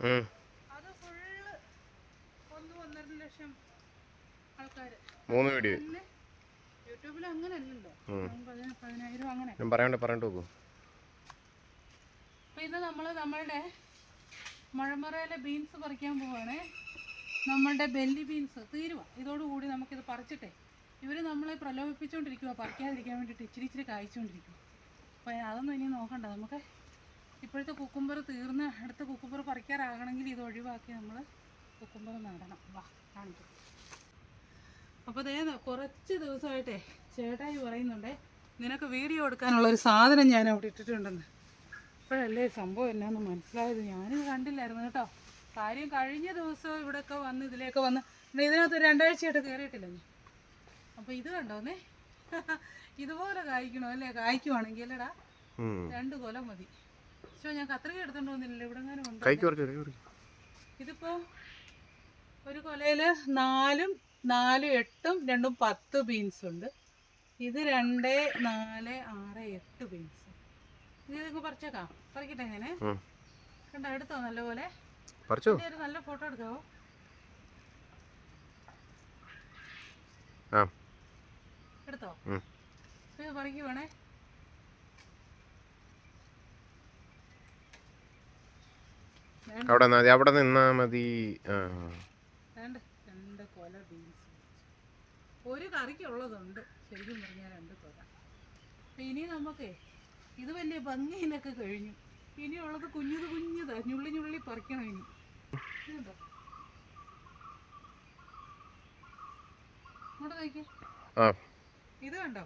അത് ഫുള്ള് ഒന്ന് ഒന്നര ലക്ഷം ആൾക്കാര്. മൂന്ന് വീഡിയോ യൂട്യൂബിൽ അങ്ങനെ അല്ലല്ലോ. പതിനായിരം അങ്ങനെ. ഞാൻ പറയണ്ട പറയണ്ട നോക്കൂ. അപ്പൊ ഇന്ന് നമ്മൾ നമ്മളുടെ മഴമറയിലെ ബീൻസ് പറിക്കാൻ പോവാണേ. നമ്മളുടെ ബെല്ലി ബീൻസ് തീരുവ. ഇതോടുകൂടി നമുക്കിത് പറിച്ചിട്ടെ. ഇവർ നമ്മളെ പ്രലോഭിപ്പിച്ചുകൊണ്ടിരിക്കുക പറിക്കാതിരിക്കാൻ വേണ്ടിയിട്ട് ഇച്ചിരി ഇച്ചിരി കായ്ച്ചുകൊണ്ടിരിക്കും അപ്പോൾ അതൊന്നും ഇനി നോക്കണ്ട. നമുക്ക് ഇപ്പോഴത്തെ കുക്കുംബർ തീർന്ന് അടുത്ത കുക്കുംബർ പറിക്കാറാകണമെങ്കിൽ ഇത് ഒഴിവാക്കി നമ്മൾ കുക്കുംബർ നടണം. വാ കാണിക്കും. അപ്പോൾ അതേ കുറച്ച് ദിവസമായിട്ടേ ചേട്ടായി പറയുന്നുണ്ടേ നിനക്ക് വീഡിയോ എടുക്കാനുള്ള ഒരു സാധനം ഞാൻ അവിടെ ഇട്ടിട്ടുണ്ടെന്ന്. ഇപ്പോഴല്ലേ സംഭവം എന്നാന്ന് മനസ്സിലായത്? ഞാനിത് കണ്ടില്ലായിരുന്നു കേട്ടോ. കാര്യം കഴിഞ്ഞ ദിവസം ഇവിടെയൊക്കെ വന്ന് ഇതിലേക്ക് വന്ന് ഇതിനകത്ത് രണ്ടാഴ്ചയായിട്ട് കയറിയിട്ടില്ല ഞാൻ അപ്പോൾ ഇത് കണ്ടോന്നേ ഇതുപോലെ കായ്ക്കണോ? അല്ലേ കായ്ക്കുവാണെങ്കിൽ അല്ലേടാ. രണ്ട് കൊല മതി. പക്ഷേ ഞാൻ കത്രിക എടുത്തോണ്ട് വന്നില്ല ഇവിടെ കൈക്ക് കുറച്ച് ഇതിപ്പോ ഒരു കൊലയിൽ നാലും നാലും എട്ടും രണ്ടും പത്ത് ബീൻസ് ഉണ്ട്. ഇത് രണ്ട് നാല് ആറ് എട്ട് ബീൻസ് ഇത് നിങ്ങൾക്ക് പറിച്ചേക്കാം? പറിക്കട്ടെ ഉം. കണ്ടോ എടുത്തോ നല്ലപോലെ? ഒരു നല്ല ഫോട്ടോ എടുക്കാവോ എടുത്തോ. ഇത് പറിക്കുവാണേ അവിടെ മതി. അവിടെ നിന്നാ മതി. രണ്ട് കൊല ബീൻസ് ഒരു കറിക്കുള്ളതുണ്ട്. ശരിക്കും പറഞ്ഞാൽ രണ്ട് കൊല. ഇനി നമുക്ക് ഇത് വലിയ ഭംഗിയിലൊക്കെ കഴിഞ്ഞു. ഇനിയുള്ളത് കുഞ്ഞത് കുഞ്ഞതാ. ഞുള്ളി ഞുള്ളി പറിക്കണം ഇനി. ഇത് കണ്ടോ?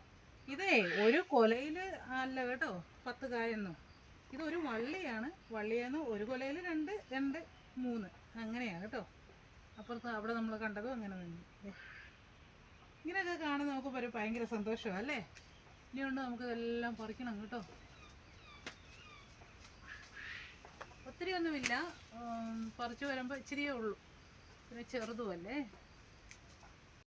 ഇതേ ഒരു കൊലയിൽ അല്ല കേട്ടോ പത്ത് കായൊന്നും. ഇത് ഒരു വള്ളിയാണ്. വള്ളിയെന്ന് ഒരു കൊലയിൽ രണ്ട് രണ്ട് മൂന്ന്. അങ്ങനെയാണ് കേട്ടോ അപ്പുറത്ത് അവിടെ നമ്മൾ കണ്ടതും അങ്ങനെ തന്നെ. ഇങ്ങനെയൊക്കെ കാണാൻ നമുക്ക് ഒരു ഭയങ്കര സന്തോഷമാണ് അല്ലേ? ഇനിയുണ്ട് നമുക്ക് ഇതെല്ലാം പറിക്കണം കേട്ടോ. ഒത്തിരി ഒന്നുമില്ല. പറിച്ചു വരുമ്പോൾ ഇച്ചിരിയേ ഉള്ളൂ. പിന്നെ ചെറുതുമല്ലേ